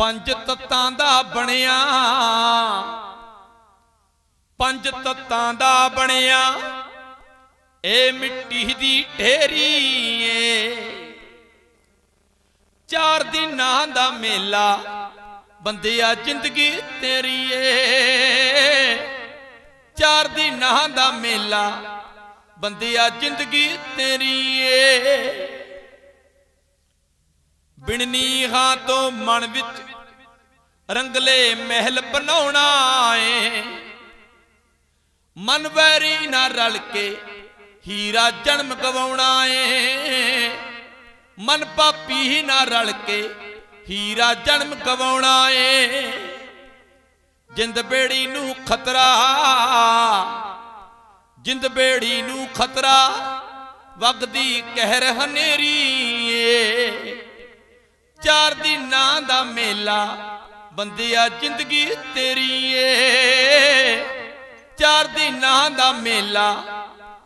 ਪੰਜ ਤੱਤਾਂ ਦਾ ਬਣਿਆ। ਪੰਜ ਤੱਤਾਂ ਦਾ ਬਣਿਆ। ਏ ਮਿੱਟੀ ਦੀ ਢੇਰੀ ਏ। ਚਾਰ ਦਿਨਾਂ ਦਾ ਮੇਲਾ, ਬੰਦਿਆ ਜ਼ਿੰਦਗੀ ਤੇਰੀ ਏ। ਚਾਰ ਦਿਨਾਂ ਦਾ ਮੇਲਾ, ਬੰਦਿਆ ਜ਼ਿੰਦਗੀ ਤੇਰੀ ਏ। ਬਿਨਨੀ ਹਾਂ ਤੋਂ ਮਨ ਵਿੱਚ ਰੰਗਲੇ ਮਹਿਲ ਬਣਾਉਣਾ ਏ ਮਨ ਵੈਰੀ ਨਾ ਰਲ ਕੇ ਹੀਰਾ ਜਨਮ ਗਵਾਉਣਾ ਏ ਮਨ ਪਾਪੀ ਨਾ ਰਲ ਕੇ ਹੀਰਾ ਜਨਮ ਗਵਾਉਣਾ ਏ ਜਿੰਦ ਬੇੜੀ ਨੂੰ ਖਤਰਾ, ਜਿੰਦ ਬੇੜੀ ਨੂੰ ਖਤਰਾ, ਵਗਦੀ ਕਹਿਰ ਹਨੇਰੀ ਏ। ਚਾਰ ਦਿਨਾਂ ਦਾ ਮੇਲਾ, ਬੰਦਿਆ ਜ਼ਿੰਦਗੀ ਤੇਰੀ ਏ। ਚਾਰ ਦਿਨਾਂ ਦਾ ਮੇਲਾ,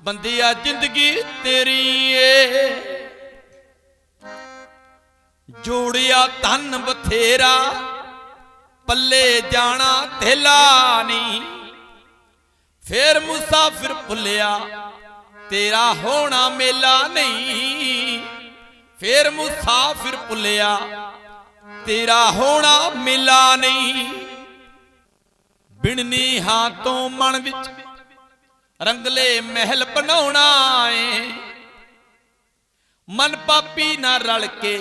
ਬੰਦਿਆ ਜ਼ਿੰਦਗੀ ਤੇਰੀ ਏ। ਜੋੜਿਆ ਧਨ ਬਥੇਰਾ, ਪੱਲੇ ਜਾਣਾ ਥੇਲਾ ਨਹੀਂ। ਫੇਰ ਮੁਸਾਫਿਰ ਭੁੱਲਿਆ, ਤੇਰਾ ਹੋਣਾ ਮੇਲਾ ਨਹੀਂ। ਫੇਰ ਮੁਸਾਫਿਰ ਭੁੱਲਿਆ, ਤੇਰਾ ਹੋਣਾ ਮਿਲਾ ਨਹੀਂ। ਬਿਨਨੀ ਹਾਂ ਤੋਂ ਮਨ ਵਿੱਚ ਰੰਗਲੇ ਮਹਿਲ ਬਣਾਉਣਾ ਏ। ਮਨ ਪਾਪੀ ਨਾਲ ਰਲ ਕੇ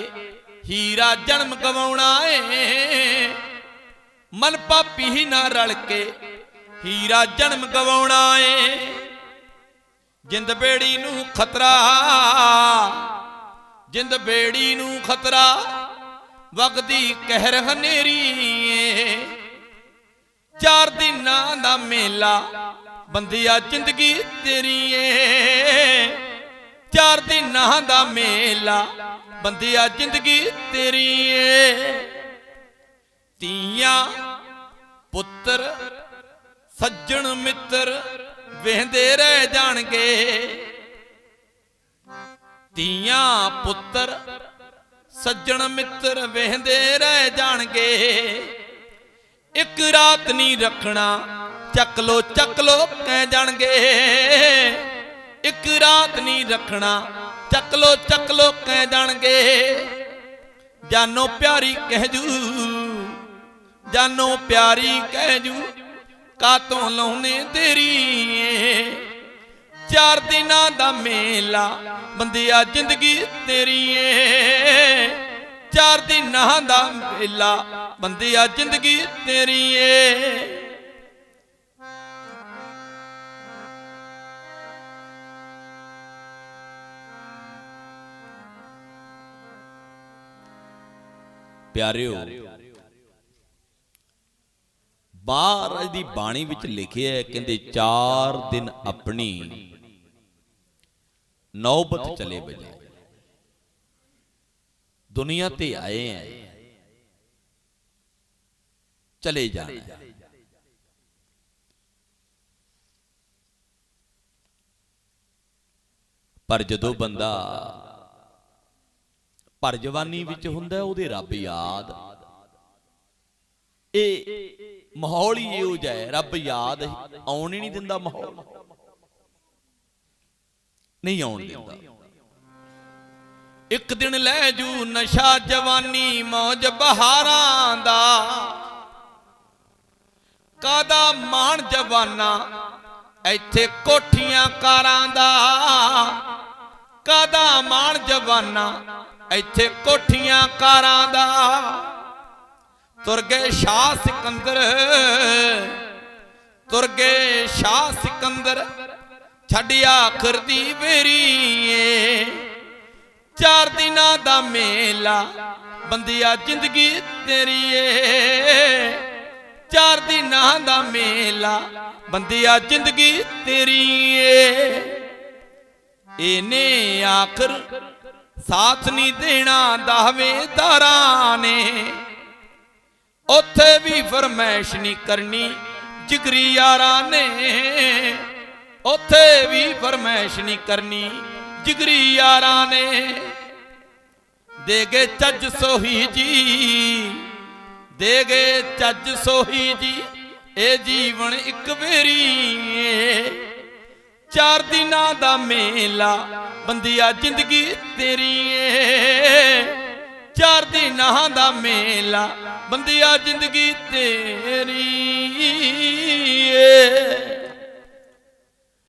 ਹੀਰਾ ਜਨਮ ਗਵਾਉਣਾ ਏ। ਮਨ ਪਾਪੀ ਹੀ ਨਾਲ ਰਲ ਕੇ ਹੀਰਾ ਜਨਮ ਗਵਾਉਣਾ ਏ। ਜਿੰਦ ਬੇੜੀ ਨੂੰ ਖਤਰਾ ਜਿੰਦ ਬੇੜੀ ਨੂੰ ਖਤਰਾ, ਵਗਦੀ ਕਹਿਰ ਹਨੇਰੀ ਏ ਚਾਰ ਦਿਨਾਂ ਦਾ ਮੇਲਾ, ਬੰਦਿਆ ਜ਼ਿੰਦਗੀ ਤੇਰੀ ਏ ਚਾਰ ਦਿਨਾਂ ਦਾ ਮੇਲਾ, ਬੰਦਿਆ ਜ਼ਿੰਦਗੀ ਤੇਰੀ ਏ ਤੀਆਂ ਪੁੱਤਰ, ਸੱਜਣ ਮਿੱਤਰ ਵਹਿੰਦੇ ਰਹਿ ਜਾਣਗੇ। ਤੀਆਂ ਪੁੱਤਰ ਸੱਜਣ ਮਿੱਤਰ ਵਹਿੰਦੇ ਰਹਿ ਜਾਣਗੇ। ਇੱਕ ਰਾਤ ਨਹੀਂ ਰੱਖਣਾ, ਚੱਕ ਲੋ ਚੱਕ ਲੋ, ਕਹਿ ਜਾਣਗੇ। ਇੱਕ ਰਾਤ ਨਹੀਂ ਰੱਖਣਾ, ਚੱਕ ਲੋ ਚੱਕ ਲੋ, ਕਹਿ ਜਾਣਗੇ। ਜਾਨੋ ਪਿਆਰੀ ਕਹਿ ਜੂ, ਜਾਨੋ ਪਿਆਰੀ ਕਹਿ ਜੂ, ਕਾਤੋਂ ਲਾਉਨੇ ਤੇਰੀ ਦਿਨਾਂ ਦਾ ਮੇਲਾ, ਬੰਦਿਆ ਜ਼ਿੰਦਗੀ ਤੇਰੀ ਏ ਚਾਰ ਦਿਨਾਂ ਦਾ ਮੇਲਾ, ਬੰਦਿਆ ਜ਼ਿੰਦਗੀ ਤੇਰੀ ਏ ਪਿਆਰਿਓ ਬਾਹਰ ਦੀ ਬਾਣੀ ਵਿੱਚ ਲਿਖਿਆ ਹੈ, ਕਹਿੰਦੇ ਚਾਰ ਦਿਨ ਆਪਣੀ ਨੌਬਤ ਚਲੇ ਬਜੇ ਦੁਨੀਆ ਤੇ ਆਏ ਹੈ ਚਲੇ ਜਾਣਾ। ਪਰ ਜਦੋਂ ਬੰਦਾ ਪਰ ਜਵਾਨੀ ਵਿੱਚ ਹੁੰਦਾ ਉਹਦੇ ਰੱਬ ਯਾਦ। ਇਹ ਮਾਹੌਲ ਹੀ ਇਹੋ ਜਿਹਾ ਹੈ ਰੱਬ ਯਾਦ ਆਉਣ ਹੀ ਨਹੀਂ ਦਿੰਦਾ ਮਾਹੌਲ। ਨਹੀਂ ਆਉਣ ਦਿੰਦਾ। ਇੱਕ ਦਿਨ ਲੈ ਜੂ ਨਸ਼ਾ ਜਵਾਨੀ ਮੌਜ ਬਹਾਰਾਂ ਦਾ। ਕਾਦਾ ਮਾਣ ਜਵਾਨਾ? ਇੱਥੇ ਕੋਠੀਆਂ ਕਾਰਾਂ ਦਾ। ਕਾਦਾ ਮਾਣ ਜਵਾਨਾ? ਇੱਥੇ ਕੋਠੀਆਂ ਕਾਰਾਂ ਦਾ। ਤੁਰ ਗਏ ਸ਼ਾਹ ਸਿਕੰਦਰ। ਤੁਰ ਗਏ ਸ਼ਾਹ ਸਿਕੰਦਰ। ਛੱਡ ਆਖਰ ਦੀ ਵੇਰੀ ਚਾਰ ਦਿਨਾਂ ਦਾ ਮੇਲਾ, ਬੰਦਿਆ ਜ਼ਿੰਦਗੀ ਤੇਰੀ ਏ। ਚਾਰ ਦਿਨਾਂ ਦਾ ਮੇਲਾ, ਬੰਦਿਆ ਜ਼ਿੰਦਗੀ ਤੇਰੀ ਏ। ਇਹਨੇ ਆਖਰ ਸਾਥ ਨਹੀਂ ਦੇਣਾ ਦਾਵੇਦਾਰਾਂ ਨੇ। ਉੱਥੇ ਵੀ ਫਰਮੈਸ਼ ਨਹੀਂ ਕਰਨੀ ਜਿਗਰੀ ਯਾਰਾਂ ਨੇ। ਉੱਥੇ ਵੀ ਫਰਮੈਸ਼ ਨਹੀਂ ਕਰਨੀ, ਜਿਗਰੀ ਯਾਰਾਂ ਨੇ। ਦੇਗੇ ਚੱਜ ਸੋਹੀ ਜੀ ਦੇਗੇ ਗਏ ਚੱਜ ਸੋਹੀ ਜੀ, ਇਹ ਜੀਵਨ ਇੱਕ ਵੇਰੀ। ਚਾਰ ਦਿਨਾਂ ਦਾ ਮੇਲਾ, ਬੰਦਿਆ ਜ਼ਿੰਦਗੀ ਤੇਰੀ ਏ। ਚਾਰ ਦਿਨਾਂ ਦਾ ਮੇਲਾ, ਬੰਦਿਆ ਜ਼ਿੰਦਗੀ ਤੇਰੀ ਏ।